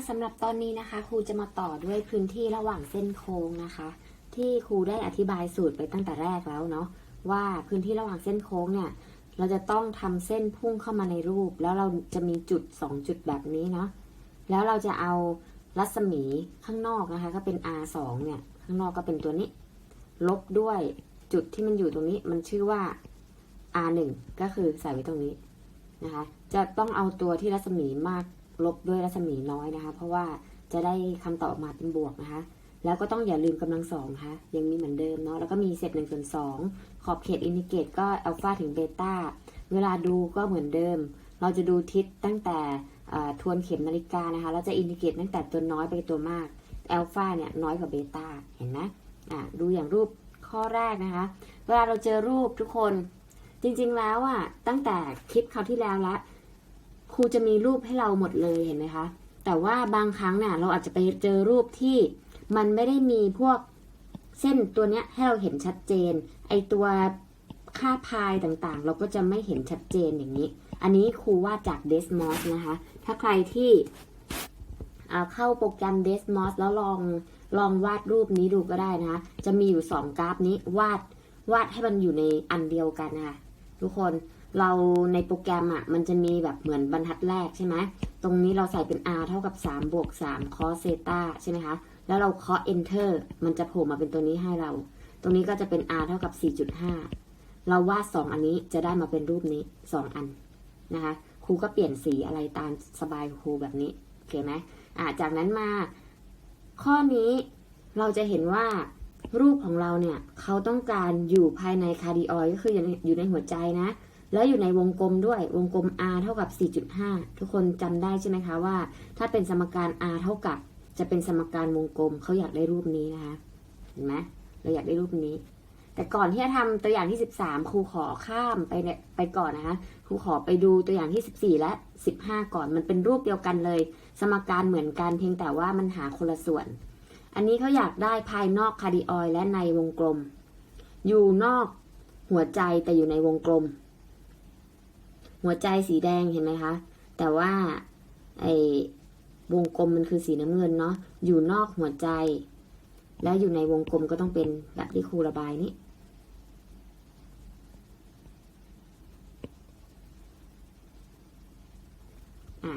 ค่ะสำหรับตอนนี้นะคะครูจะมาต่อด้วยพื้นที่ระหว่างเส้นโค้งนะคะ ที่ครูได้อธิบายสูตรไปตั้งแต่แรกแล้วเนาะว่าพื้นที่ระหว่างเส้นโค้งเนี่ย เราจะต้องทำเส้นพุ่งเข้ามาในรูป แล้วเราจะมีจุด 2 จุดแบบนี้เนาะแล้วเราจะเอารัศมีข้างนอกนะคะ ก็เป็น r 2เนี่ย ข้างนอกก็เป็นตัวนี้ ลบด้วยจุดที่มันอยู่ตรงนี้ มันชื่อว่า r 1ก็คือใส่ไว้ตรงนี้นะคะ จะต้องเอาตัวที่รัศมีมาก ลบด้วยรัศมีน้อยนะคะ เพราะว่าจะได้คำตอบออกมาเป็นบวกนะคะ แล้วก็ต้องอย่าลืมกำลังสองนะคะยังมีเหมือนเดิมเนาะ แล้วก็มีเศษหนึ่งส่วนสองขอบเขตอินทิเกรตก็อัลฟาถึงเบต้า เวลาดูก็เหมือนเดิม เราจะดูทิศตั้งแต่ทวนเข็มนาฬิกานะคะ เราจะอินทิเกรตตั้งแต่ตัวน้อยไปตัวมาก อัลฟาเนี่ยน้อยกว่าเบต้า เห็นไหมอ่าดูอย่างรูปข้อแรกนะคะ เวลาเราเจอรูปทุกคน จริงๆแล้วอะตั้งแต่คลิปคราวที่แล้วละ รูจะมีรูปให้เราหมดเลยเห็นไหมคะ แต่ว่าบางครั้งเนี่ยเราอาจจะไปเจอรูปที่มันไม่ได้มีพวกเส้นตัวเนี้ยให้เราเห็นชัดเจน ไอตัวค่าพายต่างๆ เราก็จะไม่เห็นชัดเจนอย่างนี้ อันนี้ครูวาดจาก Desmos นะคะ ถ้าใครที่เข้าโปรแกรม Desmos แล้วลองลองวาดรูปนี้ดูก็ได้นะคะ จะมีอยู่สองกราฟนี้วาดวาดให้มันอยู่ในอันเดียวกันนะคะทุกคน เราในโปรแกรมอะมันจะมีแบบเหมือนบรรทัดแรกใช่ไหมตรงนี้เราใส่เป็น r เท่ากับ 3 บวก 3 cos เซตาใช่ไหมคะ แล้วเราเคาะ enter มันจะโผล่มาเป็นตัวนี้ให้เรา ตรงนี้ก็จะเป็น r เท่ากับ 4.5 เราวาด 2 อันนี้จะได้มาเป็นรูปนี้ 2 อันนะคะ ครูก็เปลี่ยนสีอะไรตามสบายครูแบบนี้โอเคไหมอ่าจากนั้นมา ข้อนี้เราจะเห็นว่ารูปของเราเนี่ยเขาต้องการอยู่ภายในคาร์ดิออยก็คืออยู่ในอยู่ในหัวใจนะ แล้วอยู่ในวงกลมด้วยวงกลม r เท่ากับ 4.5 ทุกคนจำได้ใช่ไหมคะว่า ถ้าเป็นสมการ r เท่ากับ จะเป็นสมการวงกลมเขาอยากได้รูปนี้นะคะเห็นไหมเราอยากได้รูปนี้ แต่ก่อนที่จะทำตัวอย่างที่ 13 ครูขอข้ามไปไปก่อนนะคะครูขอไปดูตัวอย่างที่ 14 และ 15 ก่อนมันเป็นรูปเดียวกันเลย สมการเหมือนกันเพียงแต่ว่ามันหาคนละส่วน อันนี้เขาอยากได้ภายนอกคาร์ดิออยและในวงกลม อยู่นอกหัวใจแต่อยู่ในวงกลม หัวใจสีแดงเห็นไหมคะ แต่ว่าไอวงกลมมันคือสีน้ำเงินเนาะอยู่นอกหัวใจ แล้วอยู่ในวงกลมก็ต้องเป็นแบบที่ครูระบายนี้อะ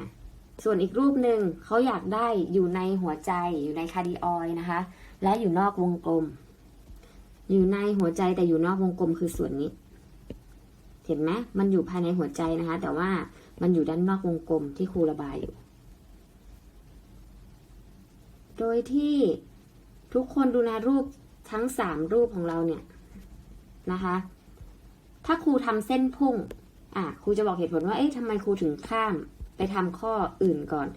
ส่วนอีกรูปหนึ่งเขาอยากได้อยู่ในหัวใจอยู่ในคาร์ดิออยนะคะ และอยู่นอกวงกลม อยู่ในหัวใจแต่อยู่นอกวงกลมคือส่วนนี้ เห็นไหมมันอยู่ภายในหัวใจนะคะ แต่ว่ามันอยู่ด้านนอกวงกลมที่ครูระบายอยู่ โดยที่ทุกคนดูนะรูปทั้งสามรูปของเราเนี่ยนะคะ ถ้าครูทำเส้นพุ่ง อะครูจะบอกเหตุผลว่า เอ๊ะทำไมครูถึงข้ามไปทำข้ออื่นก่อน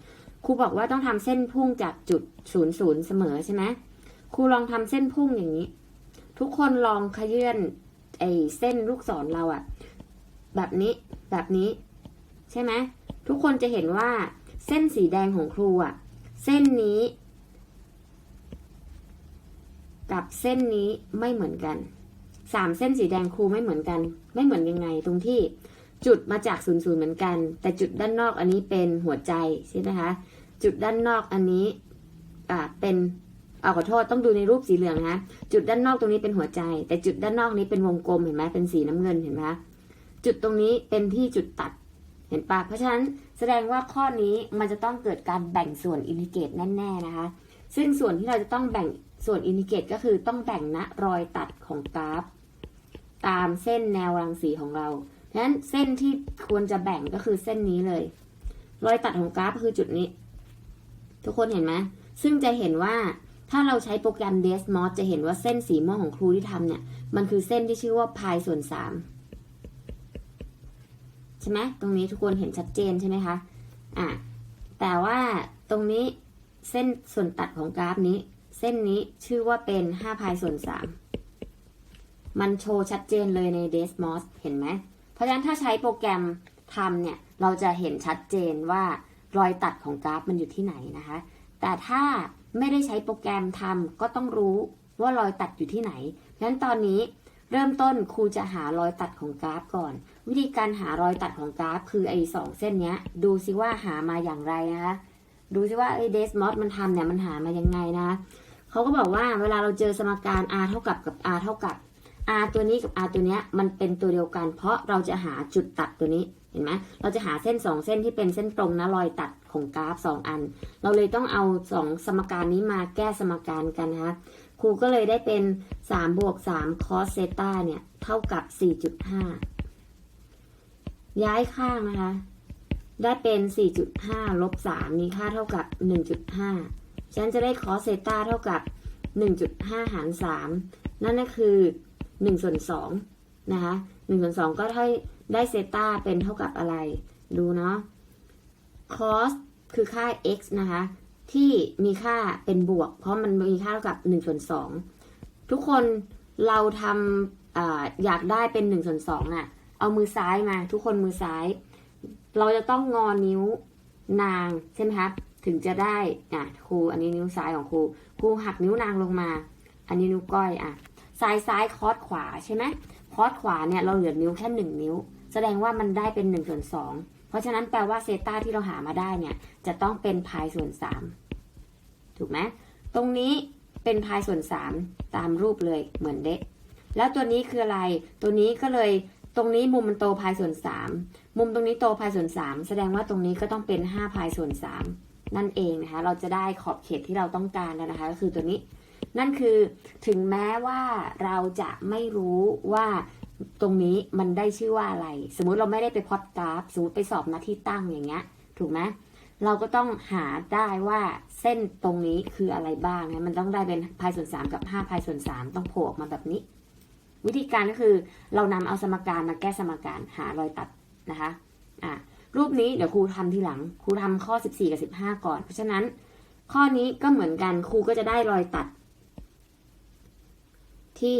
ครูบอกว่าต้องทำเส้นพุ่งจากจุดศูนย์ศูนย์เสมอใช่ไหมครูลองทำเส้นพุ่งอย่างนี้ ทุกคนลองขยื่นไอ้เส้นลูกศรเราอะ แบบนี้ แบบนี้ ใช่ไหมทุกคนจะเห็นว่า เส้นสีแดงของครูอะเส้นนี้ กับเส้นนี้ไม่เหมือนกันสามเส้นสีแดงครูไม่เหมือนกัน ไม่เหมือนยังไง ตรงที่จุดมาจากศูนย์ศูนย์เหมือนกัน แต่จุดด้านนอกอันนี้เป็นหัวใจใช่ไหมคะ จุดด้านนอกอันนี้อ่าเป็นเอาขอโทษต้องดูในรูปสีเหลืองนะคะจุดด้านนอกตรงนี้เป็นหัวใจ แต่จุดด้านนอกนี้เป็นวงกลมเห็นไหมเป็นสีน้ำเงินเห็นไหมคะ จุดตรงนี้เป็นที่จุดตัด เห็นปะเพราะฉะนั้นแสดงว่าข้อนี้มันจะต้องเกิดการแบ่งส่วนอินทิเกรตแน่ๆนะคะ ซึ่งส่วนที่เราจะต้องแบ่งส่วนอินทิเกรตก็คือต้องแบ่งณรอยตัดของกราฟ ตามเส้นแนวรังสีของเราเพราะฉะนั้นเส้นที่ควรจะแบ่งก็คือเส้นนี้เลย รอยตัดของกราฟคือจุดนี้ ทุกคนเห็นไหมซึ่งจะเห็นว่าถ้าเราใช้โปรแกรม Desmos จะเห็นว่าเส้นสีม่วงของครูที่ทำเนี่ย มันคือเส้นที่ชื่อว่าพายส่วนสาม ช่ไหมตรงนี้ทุกคนเห็นชัดเจนใช่ไหมคะอะแต่ว่าตรงนี้เส้นส่วนตัดของกราฟนี้ เส้นนี้ชื่อว่าเป็น5พายส่วน3มันโชว์ชัดเจนเลยใน Desmos เห็นไหม เพราะฉะนั้นถ้าใช้โปรแกรมทำเนี่ย เราจะเห็นชัดเจนว่ารอยตัดของกราฟมันอยู่ที่ไหนนะคะ แต่ถ้าไม่ได้ใช้โปรแกรมทำก็ต้องรู้ว่ารอยตัดอยู่ที่ไหนเพราะฉะนั้นตอนนี้ เริ่มต้นครูจะหารอยตัดของกราฟก่อน วิธีการหารอยตัดของกราฟ คือไอ้สองเส้นเนี้ย ดูซิว่าหามาอย่างไรนะคะดูซิว่าไอ้เดสมอสมันทำเนี่ยมันหามายังไงนะเขาก็บอกว่าเวลาเราเจอสมการ r เท่ากับกับ r เท่ากับ r ตัวนี้กับ r ตัวเนี้ยมันเป็นตัวเดียวกัน เพราะเราจะหาจุดตัดตัวนี้เห็นไหมเราจะหาเส้นสองเส้นที่เป็นเส้นตรงนะรอยตัดของกราฟสองอัน เราเลยต้องเอาสองสมการนี้มาแก้สมการกันนะคะ ครูก็เลยได้เป็น3บวก3 cos เซตาเนี่ย เท่ากับ 4.5 ย้ายข้างนะคะ ได้เป็น 4.5 ลบ 3 มีค่าเท่ากับ 1.5 ฉันจะได้ cos เซตาเท่ากับ 1.5 หาร 3 นั่นก็คือ1ส่วน2นะคะ1ส่วน2ก็ได้ได้เซตาเป็นเท่ากับอะไร ดูเนาะ cos คือค่า x นะคะ ที่มีค่าเป็นบวก เพราะมันมีค่าเท่ากับ1ส่วน2ทุกคนเราทำออยากได้เป็น1ส่วน2อะ เอามือซ้ายมา ทุกคนมือซ้าย เราจะต้องงอนิ้วนางใช่ไหมคะถึงจะได้อะครูอันนี้นิ้วซ้ายของครูครูหักนิ้วนางลงมา อันนี้นิ้วก้อยอะซ้ายซ้ายคอสขวาใช่ไหมคอสขวาเนี่ยเราเหลือนิ้วแค่หนึ่งนิ้ว แสดงว่ามันได้เป็น1ส่วน2 เพราะฉะนั้นแปลว่าเซต้าที่เราหามาได้เนี่ย จะต้องเป็นพายส่วน3ถูกไหมตรงนี้เป็นพายส่วน3ตามรูปเลยเหมือนเดะแล้วตัวนี้คืออะไร ตัวนี้ก็เลยตรงนี้มุมมันโตพายส่วน3มุมตรงนี้โตพายส่วน3แสดงว่าตรงนี้ก็ต้องเป็น5พายส่วน3นั่นเองนะคะ เราจะได้ขอบเขตที่เราต้องการแล้วนะคะ ก็คือตัวนี้ นั่นคือถึงแม้ว่าเราจะไม่รู้ว่า ตรงนี้มันได้ชื่อว่าอะไร สมมุติเราไม่ได้ไปพอดกราฟสมมติไปสอบหน้าที่ตั้งอย่างเงี้ย ถูกไหมเราก็ต้องหาได้ว่าเส้นตรงนี้คืออะไรบ้างนะมันต้องได้เป็นพายส่วน 3 กับ5พายส่วน 3 ต้องโผล่ออกมาแบบนี้ วิธีการก็คือเรานำเอาสมการมาแก้สมการหารอยตัดนะคะอะรูปนี้เดี๋ยวครูทำทีหลังครูทำข้อ 14 กับ 15 ก่อน เพราะฉะนั้น ข้อนี้ก็เหมือนกันครูก็จะได้รอยตัด ที่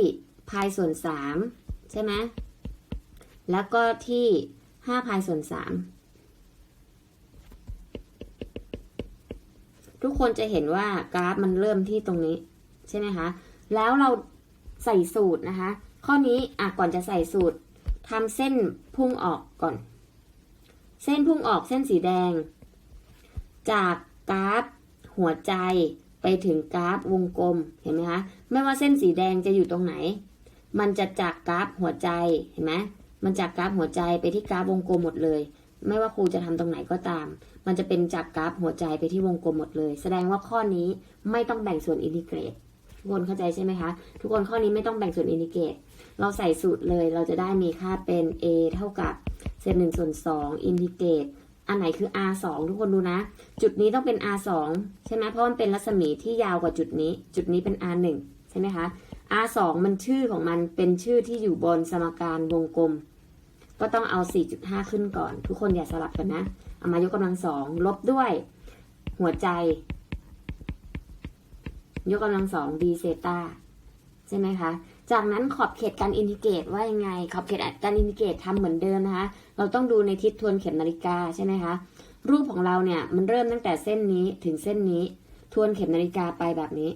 พายส่วน 3 ใช่ไหมแล้วก็ที่5พายส่วน3ทุกคนจะเห็นว่ากราฟมันเริ่มที่ตรงนี้ ใช่ไหมคะ แล้วเราใส่สูตรนะคะ ข้อนี้อะก่อนจะใส่สูตรทำเส้นพุ่งออกก่อน เส้นพุ่งออกเส้นสีแดง จากกราฟหัวใจไปถึงกราฟวงกลมเห็นไหมคะ ไม่ว่าเส้นสีแดงจะอยู่ตรงไหน มันจะจากกราฟหัวใจเห็นไหมมันจากกราฟหัวใจไปที่กราฟวงกลมหมดเลย ไม่ว่าครูจะทำตรงไหนก็ตาม มันจะเป็นจากกราฟหัวใจไปที่วงกลมหมดเลย แสดงว่าข้อนี้ไม่ต้องแบ่งส่วนอินทิเกรต ทุกคนเข้าใจใช่ไหมคะ ทุกคนข้อนี้ไม่ต้องแบ่งส่วนอินทิเกรต เราใส่สูตรเลยเราจะได้มีค่าเป็น a เท่ากับเศษหนึ่งส่วนสองอินทิเกรตอันไหนคือ r 2ทุกคนดูนะ จุดนี้ต้องเป็น r 2ใช่ไหมเพราะมันเป็นรัศมีที่ยาวกว่าจุดนี้ จุดนี้เป็น r 1ใช่ไหมคะ r 2 มันชื่อของมันเป็นชื่อที่อยู่บนสมการวงกลม ก็ต้องเอา 4.5 ขึ้นก่อน ทุกคนอย่าสลับกันนะ เอามายกกำลังสองลบด้วย หัวใจ ยกกำลังสอง d เซตาใช่ไหมคะ จากนั้นขอบเขตการอินทิเกรตว่ายังไง ขอบเขตการอินทิเกรตทำเหมือนเดิมนะคะ เราต้องดูในทิศทวนเข็มนาฬิกาใช่ไหมคะ รูปของเราเนี่ยมันเริ่มตั้งแต่เส้นนี้ถึงเส้นนี้ ทวนเข็มนาฬิกาไปแบบนี้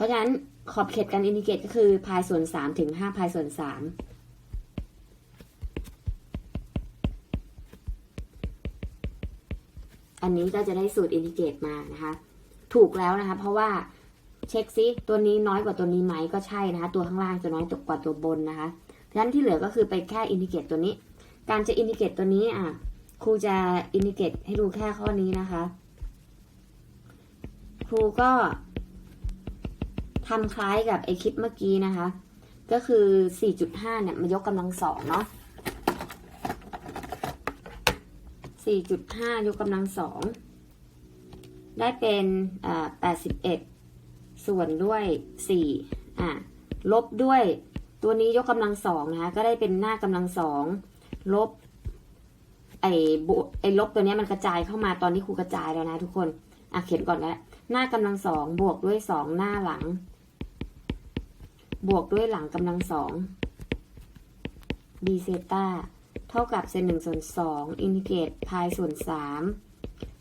ราะฉะนั้นขอบเขตการอินทิเกรตก็คือพายส่วน3ถึง5พายส่วน3อันนี้ก็จะได้สูตรอินทิเกรตมานะคะ ถูกแล้วนะคะ เพราะว่าเช็คซิตัวนี้น้อยกว่าตัวนี้ไหมก็ใช่นะคะ ตัวข้างล่างจะน้อยกว่าตัวบนนะคะดังนั้นที่เหลือก็คือไปแค่อินทิเกรตตัวนี้ การจะอินทิเกรตตัวนี้อะครูจะอินทิเกรตให้ดูแค่ข้อนี้นะคะ ครูก็ ทำคล้ายกับไอคลิปเมื่อกี้นะคะ ก็คือ 4.5 เนี่ยมายกกำลังสองเนาะ 4.5 ยกกำลังสอง ได้เป็น81 ส่วนด้วย4อะลบด้วยตัวนี้ยกกำลังสองนะคะ ก็ได้เป็นหน้ากำลังสองลบไอ้บไอ้ลบตัวนี้มันกระจายเข้ามาตอนที่ครูกระจายแล้วนะทุกคน อะเขียนก่อนก็ได้หน้ากำลังสองบวกด้วยสองหน้าหลัง บวกด้วยหลังกำลังสอง d เซตาเท่ากับเศษหนึ่งส่วนสองอินทิเกรตพายส่วนสาม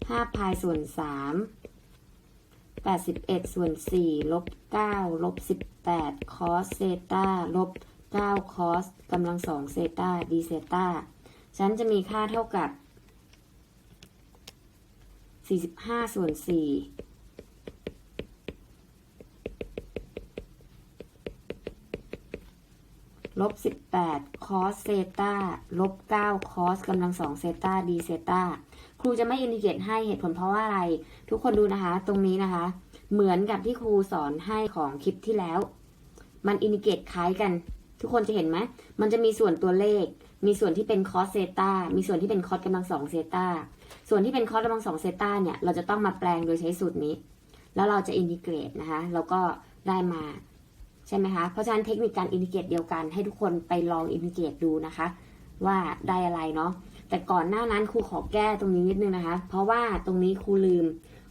ห้าพายส่วนสามแปดสิบเอ็ดส่วนสี่ลบเก้าลบสิบแปดคอสเซตาลบเก้าคอสกำลังสองเซตา d เซตาฉันจะมีค่าเท่ากับสี่สิบห้าส่วนสี่ ลบสิบแปดคอสเซตาลบเก้าคอสกำลังสองเซตาดีเซตาครูจะไม่อินดิเกตให้เหตุผลเพราะว่าอะไร ทุกคนดูนะคะ ตรงนี้นะคะ เหมือนกับที่ครูสอนให้ของคลิปที่แล้ว มันอินดิเกตคล้ายกัน ทุกคนจะเห็นไหมมันจะมีส่วนตัวเลข มีส่วนที่เป็นคอสเซตามีส่วนที่เป็นคอสกำลังสองเซตาส่วนที่เป็นคอสกำลังสองเซตาเนี่ยเราจะต้องมาแปลงโดยใช้สูตรนี้ แล้วเราจะอินดิเกรตนะคะแล้วก็ได้มา ใช่ไหมคะ เพราะฉะนั้นเทคนิคการอินดิเกตเดียวกัน ให้ทุกคนไปลองอินดิเกตดูนะคะ ว่าได้อะไรเนาะแต่ก่อนหน้านั้นครูขอแก้ตรงนี้นิดนึงนะคะ เพราะว่าตรงนี้ครูลืม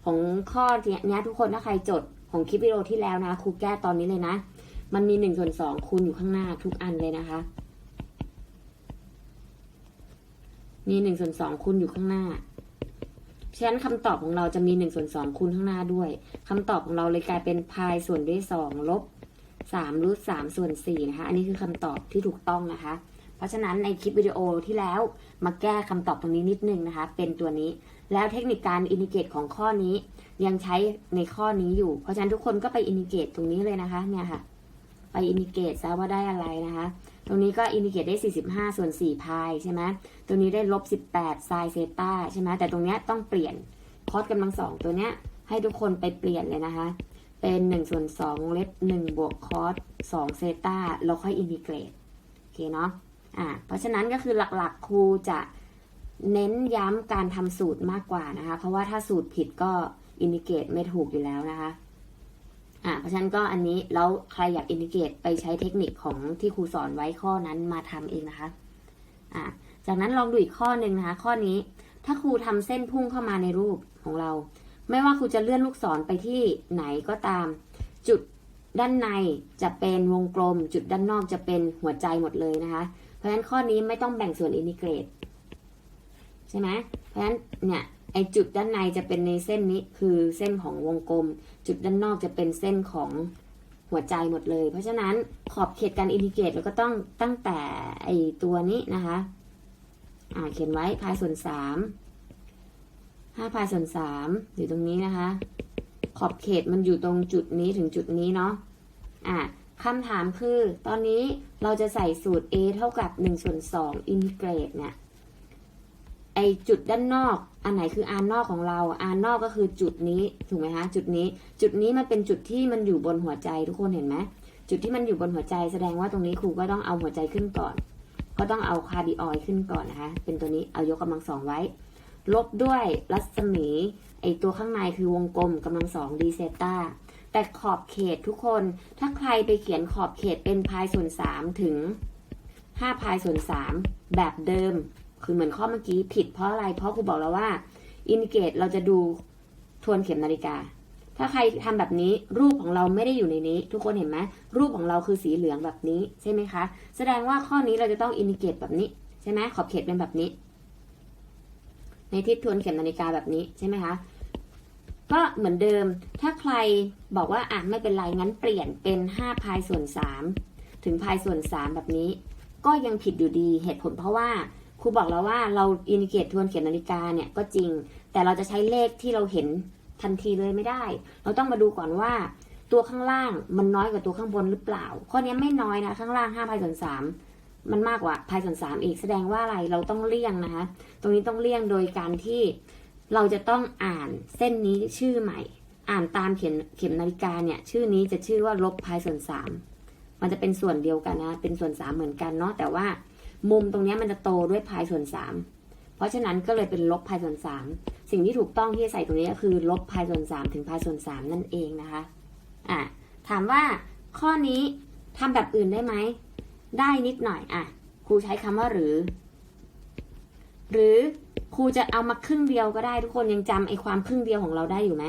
ของข้อเนี้ยทุกคนถ้าใครจดของคลิปวิดีโอที่แล้วนะครูแก้ตอนนี้เลยนะ มันมีหนึ่งส่วนสองคูณอยู่ข้างหน้าทุกอันเลยนะคะ มีหนึ่งส่วนสองคูณอยู่ข้างหน้าฉะนั้นคำตอบของเราจะมีหนึ่งส่วนสองคูณข้างหน้าด้วยคำตอบของเราเลยกลายเป็นพายส่วนด้วยสองลบ สามรูทสามส่วนสี่นะคะ อันนี้คือคำตอบที่ถูกต้องนะคะ เพราะฉะนั้นในคลิปวิดีโอที่แล้วมาแก้คำตอบตรงนี้นิดนึงนะคะ เป็นตัวนี้ แล้วเทคนิคการอินดิเกตของข้อนี้ยังใช้ในข้อนี้อยู่ เพราะฉะนั้นทุกคนก็ไปอินดิเกตตรงนี้เลยนะคะเนี่ยค่ะ ไปอินดิเกตซะว่าได้อะไรนะคะ ตรงนี้ก็อินดิเกตได้ 45 ส่วน4พายใช่ไหมตรงนี้ได้ลบ18ไซเซต้าใช่ไหมแต่ตรงเนี้ยต้องเปลี่ยนคอสกำลังสองตัวเนี้ยให้ทุกคนไปเปลี่ยนเลยนะคะ เป็น1ส่วน2เล็บ1บวกคอส2เซตาแล้วค่อยอินดิเกรตโอเคเนาะอ่าเพราะฉะนั้นก็คือหลักๆครูจะเน้นย้ำการทำสูตรมากกว่านะคะ เพราะว่าถ้าสูตรผิดก็อินดิเกรตไม่ถูกอยู่แล้วนะคะอ่าเพราะฉะนั้นก็อันนี้แล้วใครอยากอินดิเกรตไปใช้เทคนิคของที่ครูสอนไว้ข้อนั้นมาทำเองนะคะอ่าจากนั้นลองดูอีกข้อหนึ่งนะคะ ข้อนี้ถ้าครูทำเส้นพุ่งเข้ามาในรูปของเรา ไม่ว่าครูจะเลื่อนลูกศรไปที่ไหนก็ตาม จุดด้านในจะเป็นวงกลม จุดด้านนอกจะเป็นหัวใจหมดเลยนะคะ เพราะฉะนั้นข้อนี้ไม่ต้องแบ่งส่วนอินทิเกรตใช่ไหมเพราะฉะนั้นเนี่ยไอจุดด้านในจะเป็นในเส้นนี้คือเส้นของวงกลม จุดด้านนอกจะเป็นเส้นของหัวใจหมดเลย เพราะฉะนั้นขอบเขตการอินทิเกรตเราก็ต้องตั้งแต่ไอตัวนี้นะคะ อ่าเขียนไว้พายส่วนสาม ห้าพายส่วนสามอยู่ตรงนี้นะคะ ขอบเขตมันอยู่ตรงจุดนี้ถึงจุดนี้เนาะอะคำถามคือ ตอนนี้เราจะใส่สูตร a เท่ากับ1ส่วน2อินทิเกรตเนี่ยไอจุดด้านนอก อันไหนคืออานอกของเราอานนอกก็คือจุดนี้ถูกไหมคะจุดนี้ จุดนี้มันเป็นจุดที่มันอยู่บนหัวใจทุกคนเห็นไหมจุดที่มันอยู่บนหัวใจแสดงว่าตรงนี้ครูก็ต้องเอาหัวใจขึ้นก่อน ก็ต้องเอาคาร์ดิออยด์ขึ้นก่อนนะคะ เป็นตัวนี้เอายกกำลังสองไว้ ลบด้วยรัศมี ไอตัวข้างในคือวงกลมกำลังสองดีเซตาแต่ขอบเขตทุกคน ถ้าใครไปเขียนขอบเขตเป็นพายส่วนสามถึงห้าพายส่วนสามแบบเดิม คือเหมือนข้อเมื่อกี้ผิดเพราะอะไร เพราะครูบอกแล้วว่า อินดิเกตเราจะดูทวนเข็มนาฬิกา ถ้าใครทำแบบนี้รูปของเราไม่ได้อยู่ในนี้ ทุกคนเห็นไหมรูปของเราคือสีเหลืองแบบนี้ใช่ไหมคะ แสดงว่าข้อนี้เราจะต้องอินดิเกตแบบนี้ใช่ไหมขอบเขตเป็นแบบนี้ ในทิศทวนเข็มนาฬิกาแบบนี้ใช่ไหมคะ ก็เหมือนเดิม ถ้าใครบอกว่าอะไม่เป็นไรงั้นเปลี่ยนเป็น5พายส่วน3ถึงพายส่วน3แบบนี้ ก็ยังผิดอยู่ดีเหตุผลเพราะว่าครูบอกแล้วว่าเราอินดิเกตทวนเข็มนาฬิกาเนี่ยก็จริง แต่เราจะใช้เลขที่เราเห็นทันทีเลยไม่ได้ เราต้องมาดูก่อนว่า ตัวข้างล่างมันน้อยกว่าตัวข้างบนหรือเปล่า ข้อนี้ไม่น้อยนะข้างล่าง5พายส่วน3 มันมากกว่าพายส่วน3อีกแสดงว่าอะไรเราต้องเลี่ยงนะคะ ตรงนี้ต้องเลี่ยงโดยการที่เราจะต้องอ่านเส้นนี้ชื่อใหม่ อ่านตามเข็มเข็มนาฬิกาเนี่ย ชื่อนี้จะชื่อว่าลบพายส่วนสามมันจะเป็นส่วนเดียวกันนะ เป็นส่วนสามเหมือนกันเนาะแต่ว่ามุมตรงนี้มันจะโตด้วยพายส่วนสามเพราะฉะนั้นก็เลยเป็นลบพายส่วนสามสิ่งที่ถูกต้องที่จะใส่ตรงนี้ก็คือ ลบพายส่วนสามถึงพายส่วนสามนั่นเองนะคะอะถามว่าข้อนี้ทำแบบอื่นได้ไหม ได้นิดหน่อยอะครูใช้คำว่าหรือ หรือครูจะเอามาครึ่งเดียวก็ได้ทุกคนยังจำไอ้ความครึ่งเดียวของเราได้อยู่ไหม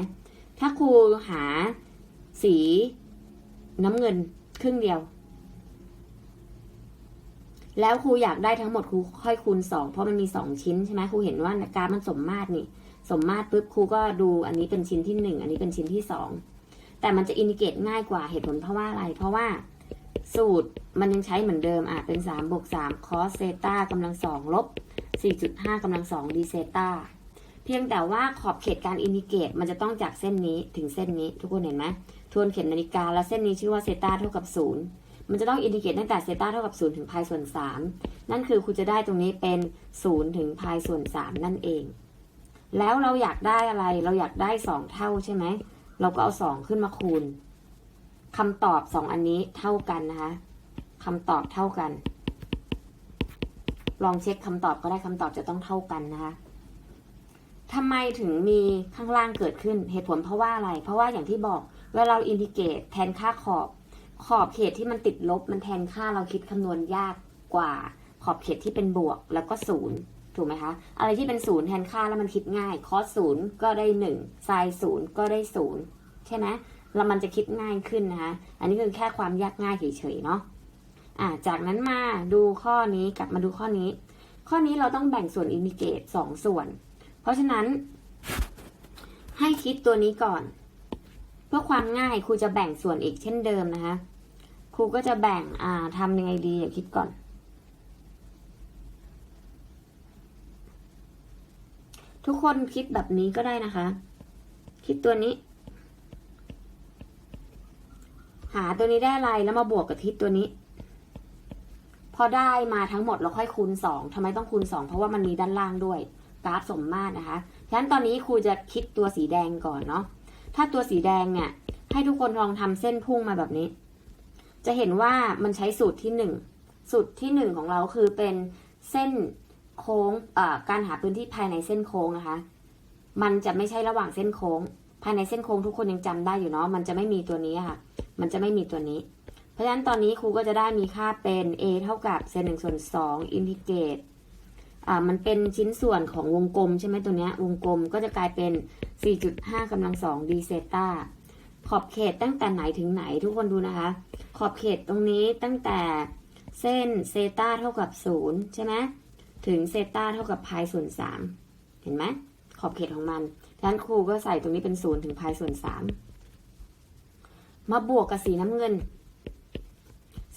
ถ้าครูหาสีน้ำเงินครึ่งเดียว แล้วครูอยากได้ทั้งหมดครูค่อยคูณสองเพราะมันมีสองชิ้นใช่ไหมครูเห็นว่ากราฟมันสมมาตรนี่ สมมาตรปุ๊บครูก็ดูอันนี้เป็นชิ้นที่หนึ่งอันนี้เป็นชิ้นที่สองแต่มันจะอินดิเกตง่ายกว่าเหตุผลเพราะว่าอะไร เพราะว่า สูตรมันยังใช้เหมือนเดิมอะเป็น3บวก3คอสเซตากำลังสองลบ 4.5กำลังสองดีเซตาเพียงแต่ว่าขอบเขตการอินดิเกตมันจะต้องจากเส้นนี้ถึงเส้นนี้ทุกคนเห็นไหมทวนเข็มนาฬิกาแล้วเส้นนี้ชื่อว่าเซตาเท่ากับศูนย์มันจะต้องอินดิเกตตั้งแต่เซตาเท่ากับศูนย์ถึงพายส่วนสามนั่นคือคุณจะได้ตรงนี้เป็นศูนย์ถึงพายส่วนสามนั่นเอง แล้วเราอยากได้อะไรเราอยากได้สองเท่าใช่ไหมเราก็เอาสองขึ้นมาคูณ คำตอบสองอันนี้เท่ากันนะคะคำตอบเท่ากัน ลองเช็คคำตอบก็ได้คำตอบจะต้องเท่ากันนะคะทำไมถึงมีข้างล่างเกิดขึ้นเหตุผลเพราะว่าอะไร เพราะว่าอย่างที่บอกเวลาเราอินทิเกรตแทนค่าขอบ ขอบเขตที่มันติดลบ มันแทนค่าเราคิดคำนวณยากกว่า ขอบเขตที่เป็นบวกแล้วก็ศูนย์ถูกไหมคะอะไรที่เป็นศูนย์แทนค่าแล้วมันคิดง่าย คอสศูนย์ก็ได้หนึ่งไซน์ศูนย์ก็ได้ศูนย์ใช่ไหม แล้วมันจะคิดง่ายขึ้นนะคะ อันนี้คือแค่ความยากง่ายเฉยๆเนาะอ่าจากนั้นมาดูข้อนี้กลับมาดูข้อนี้ ข้อนี้เราต้องแบ่งส่วนอินดิเกตสองส่วน เพราะฉะนั้น ให้คิดตัวนี้ก่อน เพื่อความง่ายครูจะแบ่งส่วนอีกเช่นเดิมนะคะ ครูก็จะแบ่งอ่าทำยังไงดีเดี๋ยวคิดก่อนทุกคนคิดแบบนี้ก็ได้นะคะ คิดตัวนี้ หาตัวนี้ได้อะไรแล้วมาบวกกับทิศตัวนี้ พอได้มาทั้งหมดเราค่อยคูณสองทำไมต้องคูณสองเพราะว่ามันมีด้านล่างด้วยกราฟสมมาตรนะคะฉะนั้นตอนนี้ครูจะคิดตัวสีแดงก่อนเนาะถ้าตัวสีแดงเนี่ย ให้ทุกคนลองทำเส้นพุ่งมาแบบนี้ จะเห็นว่ามันใช้สูตรที่หนึ่งสูตรที่หนึ่งของเราคือเป็นเส้นโค้งการหาพื้นที่ภายในเส้นโค้งนะคะ มันจะไม่ใช่ระหว่างเส้นโค้ง ภายในเส้นโค้งทุกคนยังจำได้อยู่เนาะมันจะไม่มีตัวนี้ค่ะ มันจะไม่มีตัวนี้ เพราะฉะนั้นตอนนี้ครูก็จะได้มีค่าเป็น a เท่ากับเศษหนึ่งส่วนสองอินทิเกรตอ่ามันเป็นชิ้นส่วนของวงกลมใช่ไหมตัวเนี้ยวงกลมก็จะกลายเป็น 4.5กำลังสองดีเซตาขอบเขตตั้งแต่ไหนถึงไหนทุกคนดูนะคะ ขอบเขตตรงนี้ตั้งแต่เส้นเซตาเท่ากับศูนย์ใช่ไหมถึงเซตาเท่ากับพายส่วนสามเห็นไหมขอบเขตของมัน ดังนั้นครูก็ใส่ตรงนี้เป็นศูนย์ถึงพายส่วนสามมาบวกกับสีน้ำเงิน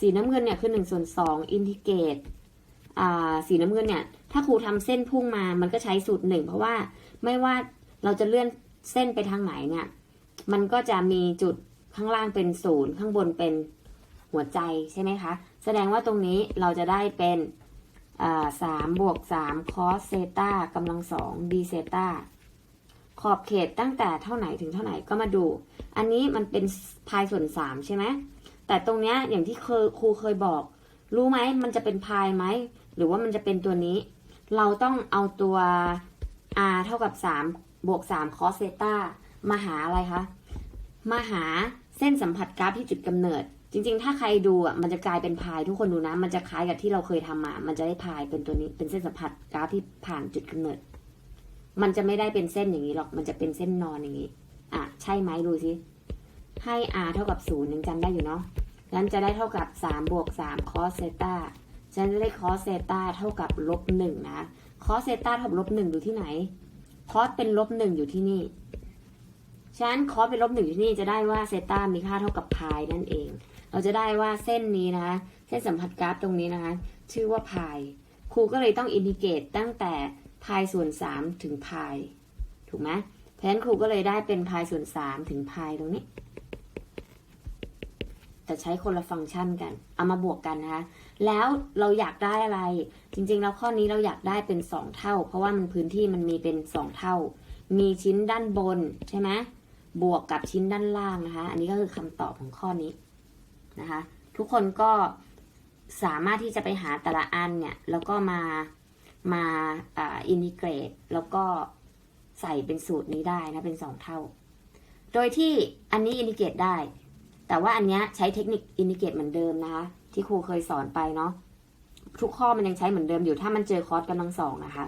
สีน้ำเงินเนี่ยคือหนึ่งส่วนสองอินทิเกรตอ่าสีน้ำเงินเนี่ย ถ้าครูทำเส้นพุ่งมา มันก็ใช้สูตรหนึ่งเพราะว่าไม่ว่าเราจะเลื่อนเส้นไปทางไหนเนี่ย มันก็จะมีจุดข้างล่างเป็นศูนย์ข้างบนเป็นหัวใจใช่ไหมคะ แสดงว่าตรงนี้เราจะได้เป็นสามบวกสามคอสเซตากำลังสองดีเซตา ขอบเขตตั้งแต่เท่าไหนถึงเท่าไหร่ก็มาดู อันนี้มันเป็นพายส่วนสามใช่ไหมแต่ตรงเนี้ยอย่างที่เคยครูเคยบอก รู้ไหมมันจะเป็นพายไหมหรือว่ามันจะเป็นตัวนี้ เราต้องเอาตัว r เท่ากับ3บวก3 cos เซตามาหาอะไรคะมาหาเส้นสัมผัสกราฟที่จุดกำเนิด จริง ๆ ถ้าใครดูอะมันจะกลายเป็นพายทุกคนดูนะ มันจะคล้ายกับที่เราเคยทำมามันจะได้พายเป็นตัวนี้เป็นเส้นสัมผัสกราฟที่ผ่านจุดกำเนิด มันจะไม่ได้เป็นเส้นอย่างนี้หรอก มันจะเป็นเส้นนอนอย่างนี้ อะ ใช่ไหมดูสิ ให้ r เท่ากับศูนย์ยังจำได้อยู่เนาะนั้นจะได้เท่ากับ 3 บวก3 cos เซตาฉันจะได้ cos เซตาเท่ากับลบหนึ่งนะ cos เซตาเท่ากับลบหนึ่งอยู่ที่ไหน cos เป็นลบหนึ่งอยู่ที่นี่ฉะนั้น cos เป็นลบหนึ่งอยู่ที่นี่จะได้ว่าเซตามีค่าเท่ากับพายนั่นเอง เราจะได้ว่าเส้นนี้นะคะ เส้นสัมผัสกราฟตรงนี้นะคะ ชื่อว่าพายครูก็เลยต้องอินทิเกรตตั้งแต่ พายส่วนสามถึงพาย ถูกไหมเพราะฉะนั้นครูก็เลยได้เป็นพายส่วนสามถึงพายตรงนี้ แต่ใช้คนละฟังก์ชันกัน เอามาบวกกันนะคะ แล้วเราอยากได้อะไร จริงๆ แล้วข้อนี้เราอยากได้เป็นสองเท่า เพราะว่ามันพื้นที่มันมีเป็นสองเท่า มีชิ้นด้านบนใช่ไหมบวกกับชิ้นด้านล่างนะคะ อันนี้ก็คือคำตอบของข้อนี้นะคะ ทุกคนก็สามารถที่จะไปหาแต่ละอันเนี่ย แล้วก็มา มาอินทิเกรตแล้วก็ใส่เป็นสูตรนี้ได้นะเป็นสองเท่า โดยที่อันนี้อินทิเกรตได้ แต่ว่าอันเนี้ยใช้เทคนิคอินทิเกรตเหมือนเดิมนะคะที่ครูเคยสอนไปเนาะทุกข้อมันยังใช้เหมือนเดิมอยู่ถ้ามันเจอคอร์สกำลังสองนะคะ